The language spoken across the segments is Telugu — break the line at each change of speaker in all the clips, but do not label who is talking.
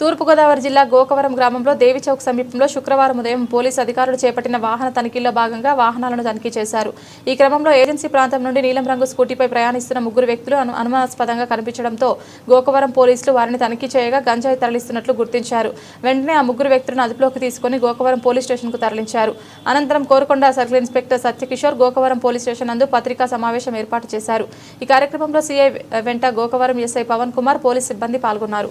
తూర్పుగోదావరి జిల్లా గోకవరం గ్రామంలో దేవిచౌక్ సమీపంలో శుక్రవారం ఉదయం పోలీసు అధికారులు చేపట్టిన వాహన తనిఖీల్లో భాగంగా వాహనాలను తనిఖీ చేశారు. ఈ క్రమంలో ఏజెన్సీ ప్రాంతం నుండి నీలం రంగు స్కూటీపై ప్రయాణిస్తున్న ముగ్గురు వ్యక్తులు అను అనుమానాస్పదంగా కనిపించడంతో గోకవరం పోలీసులు వారిని తనిఖీ చేయగా గంజాయి తరలిస్తున్నట్లు గుర్తించారు. వెంటనే ఆ ముగ్గురు వ్యక్తులను అదుపులోకి తీసుకుని గోకవరం పోలీస్ స్టేషన్కు తరలించారు. అనంతరం Korukonda circle inspector Satyakishore Gokavaram police station నందు పత్రికా సమావేశం ఏర్పాటు చేశారు. ఈ కార్యక్రమంలో సీఐ వెంట గోకవరం ఎస్ఐ పవన్ కుమార్ పోలీస్ సిబ్బంది పాల్గొన్నారు.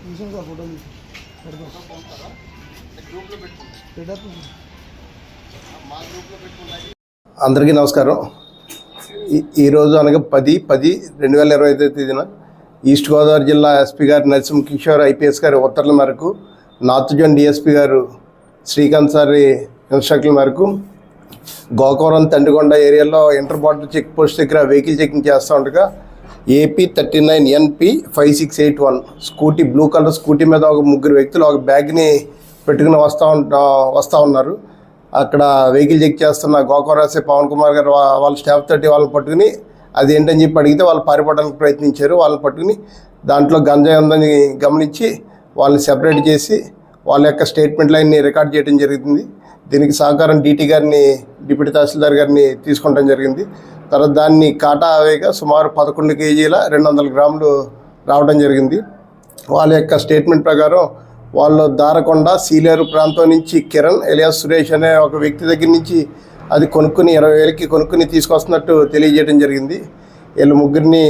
తీసాను సార్ ఫోటో తీసి. పెడతాం.
అందరికీ నమస్కారం. ఈ- ఈరోజు అనగా పది పది రెండు వేల ఇరవై ఐదో తేదీన ఈస్ట్ గోదావరి జిల్లా ఎస్పీ గారు నరసింహ కిషోర్ ఐపీఎస్ గారి ఉత్తర్వుల మేరకు నార్త్ జోన్ డిఎస్పీ గారు శ్రీకాంత్ సారి ఇన్స్ట్రక్షన్ల మేరకు గోకవరం తండ్రికొండ ఏరియాలో ఇంటర్ బార్డర్ చెక్ పోస్ట్ దగ్గర వెహికల్ చెకింగ్ చేస్తూ ఉండగా. AP thirty nine NP five six eight one. Scooty blue colour scooty మీద ఒక ముగ్గురు వ్యక్తులు ఒక బ్యాగ్ని పెట్టుకుని వస్తూ ఉంటా వస్తూ ఉన్నారు. అక్కడ వెహికల్ చెక్ చేస్తున్న గోకవరాసే పవన్ కుమార్ గారు వాళ్ళ స్టాఫ్ తోటి వాళ్ళని పట్టుకుని అది ఏంటని చెప్పి అడిగితే వాళ్ళు పారిపోవడానికి ప్రయత్నించారు. వాళ్ళని పట్టుకుని దాంట్లో గంజాయి ఉందని గమనించి వాళ్ళని సెపరేట్ చేసి వాళ్ళ యొక్క స్టేట్మెంట్ లైన్ని రికార్డ్ చేయడం జరుగుతుంది. దీనికి సహకారం డీటీ గారిని డిప్యూటీ తహసీల్దార్ గారిని తీసుకుంటాం జరిగింది. తర్వాత దాన్ని కాటా వేగా సుమారు పదకొండు కేజీల రెండు వందల గ్రాములు రావడం జరిగింది. వాళ్ళ యొక్క స్టేట్మెంట్ ప్రకారం వాళ్ళు దారకొండ సీలేరు ప్రాంతం నుంచి కిరణ్ ఎలియాస్ సురేష్ అనే ఒక వ్యక్తి దగ్గర నుంచి అది కొనుక్కుని ఇరవై వేలకి కొనుక్కుని తీసుకొస్తున్నట్టు తెలియజేయడం జరిగింది. వీళ్ళ ముగ్గురిని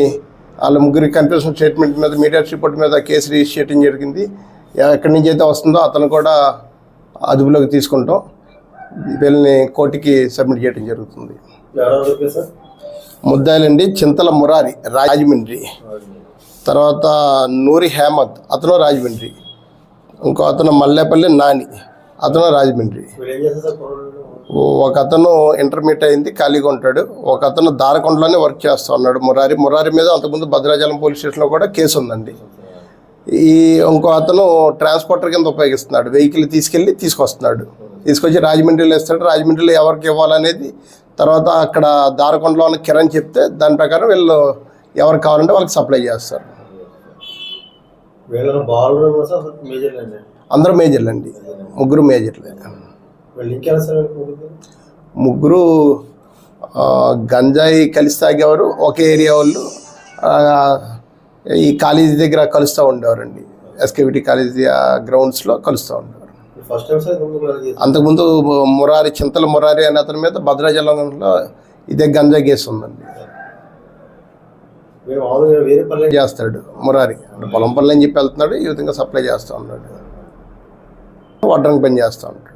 వాళ్ళ ముగ్గురి కన్ఫ్యూషన్ స్టేట్మెంట్ మీద మీడియా రిపోర్ట్ మీద కేసు రిజిస్టర్ చేయడం జరిగింది. ఎక్కడి నుంచి అయితే వస్తుందో అతను కూడా అదుపులోకి తీసుకుంటాం. వీళ్ళని కోర్టుకి సబ్మిట్ చేయడం జరుగుతుంది. ముద్దాయిలండి చింతల మురారి రాజమండ్రి. తర్వాత నూరి హేమత్ అతను రాజమండ్రి. ఇంకో అతను మల్లేపల్లి నాని అతను రాజమండ్రి? ఒక అతను ఇంటర్మీడియట్ అయింది ఖాళీగా ఉంటాడు. ఒక అతను దారకొండలోనే వర్క్ చేస్తూ ఉన్నాడు. మురారి మురారి మీద అంతకుముందు భద్రాచలం పోలీస్ స్టేషన్లో కూడా కేసు ఉందండి. ఈ ఇంకో అతను ట్రాన్స్పోర్టర్ కింద ఉపయోగిస్తున్నాడు. వెహికల్ తీసుకెళ్ళి తీసుకొస్తున్నాడు. తీసుకొచ్చి రాజమండ్రిలో ఇస్తాడు రాజమండ్రిలో ఎవరికి ఇవ్వాలనేది తర్వాత అక్కడ దారకొండలో ఉన్న కిరణ్ చెప్తే దాని ప్రకారం వీళ్ళు ఎవరికి కావాలంటే వాళ్ళకి సప్లై చేస్తారు. అందరూ మేజర్లు అండి. ముగ్గురు మేజర్లే.
ముగ్గురు?
గంజాయి కలిసి తాగేవారు ఒకే ఏరియా వాళ్ళు. ఈ కాలేజీ దగ్గర కలుస్తూ ఉండేవారండి. ఎస్కేవిటి కాలేజీ గ్రౌండ్స్లో కలుస్తూ ఉండేవారు. అంతకుముందు మురారి చింతల మురారి అనే అతని మీద భద్రాచలంలో ఇదే గంజా కేసు ఉందండి. చేస్తాడు మురారి. పొలం పనులు అని చెప్పి వెళ్తున్నాడు ఈ విధంగా సప్లై చేస్తూ ఉన్నాడు. వడ్రంగి పని చేస్తూ ఉంటాడు.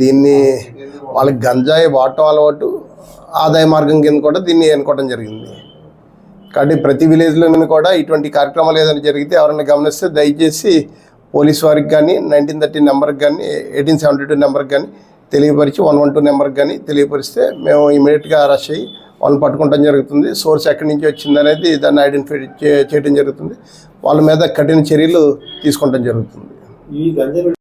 దీన్ని వాళ్ళకి గంజాయి వాడటం అలవాటు ఆదాయ మార్గం కింద కూడా దీన్ని ఎన్నుకోవడం జరిగింది. కాబట్టి ప్రతి విలేజ్లోనూ కూడా ఇటువంటి కార్యక్రమాలు ఏదైనా జరిగితే ఎవరైనా గమనిస్తే దయచేసి పోలీస్ వారికి కానీ నైన్టీన్ థర్టీ నెంబర్కి కానీ ఎయిటీన్ సెవెంటీ టూ నెంబర్కి కానీ తెలియపరిచి వన్ వన్ టూ నెంబర్కి కానీ తెలియపరిస్తే మేము ఇమీడియట్గా అరెస్ట్ అయ్యి వాళ్ళని పట్టుకోవడం జరుగుతుంది. సోర్స్ ఎక్కడి నుంచి వచ్చింది అనేది దాన్ని ఐడెంటిఫై చేయడం జరుగుతుంది. వాళ్ళ మీద కఠిన చర్యలు తీసుకోవడం జరుగుతుంది.